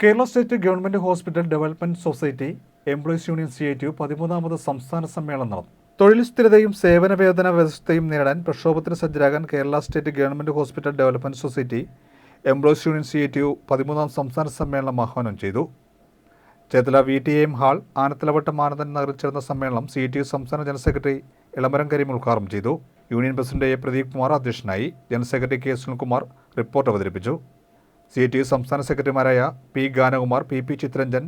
Kerala state government hospital development society employees union C I T പതിമൂന്നാമത് സംസ്ഥാന സമ്മേളനം നടന്നു തൊഴിൽ സ്ഥിരതയും സേവന വേതന വ്യവസ്ഥയും നേടാൻ പ്രക്ഷോഭത്തിന് സജ്ജരാകാൻ Kerala state government hospital development society employees union C I T U പതിമൂന്നാം സംസ്ഥാന സമ്മേളനം ആഹ്വാനം ചെയ്തു. Cherthala V T M hall Anathalavattam Anandan നഗറിൽ ചേർന്ന സമ്മേളനം സി ടി യു സംസ്ഥാന ജനറൽ സെക്രട്ടറി ഇളമരം കരീം ഉദ്ഘാടനം ചെയ്തു. Union president A. Pradeep Kumar അധ്യക്ഷനായി. General secretary K. Sunilkumar report അവതരിപ്പിച്ചു. സി ടി യു സംസ്ഥാന സെക്രട്ടറിമാരായ P Ganakumar P P Chithranjan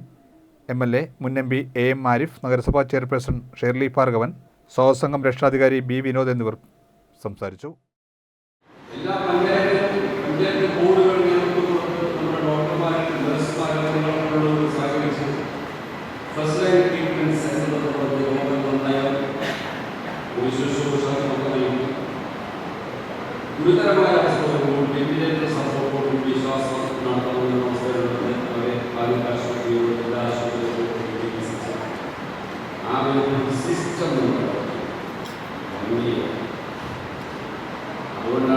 M L A മുൻ M P A M Arif നഗരസഭാ chairperson Shirley Bhargavan സ്വാസംഘം രക്ഷാധികാരി ബി വിനോദ് എന്നിവർ സംസാരിച്ചു. എല്ലാ ഫസ്റ്റ് ലൈൻ ട്രീറ്റ്മെന്റ് ഗുരുതരമായ അവസ്ഥകളും വെന്റിലേറ്റർ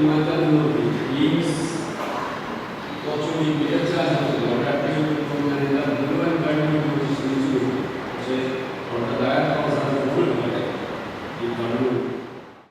মাতার নদী বিশ বছরই বিরাজ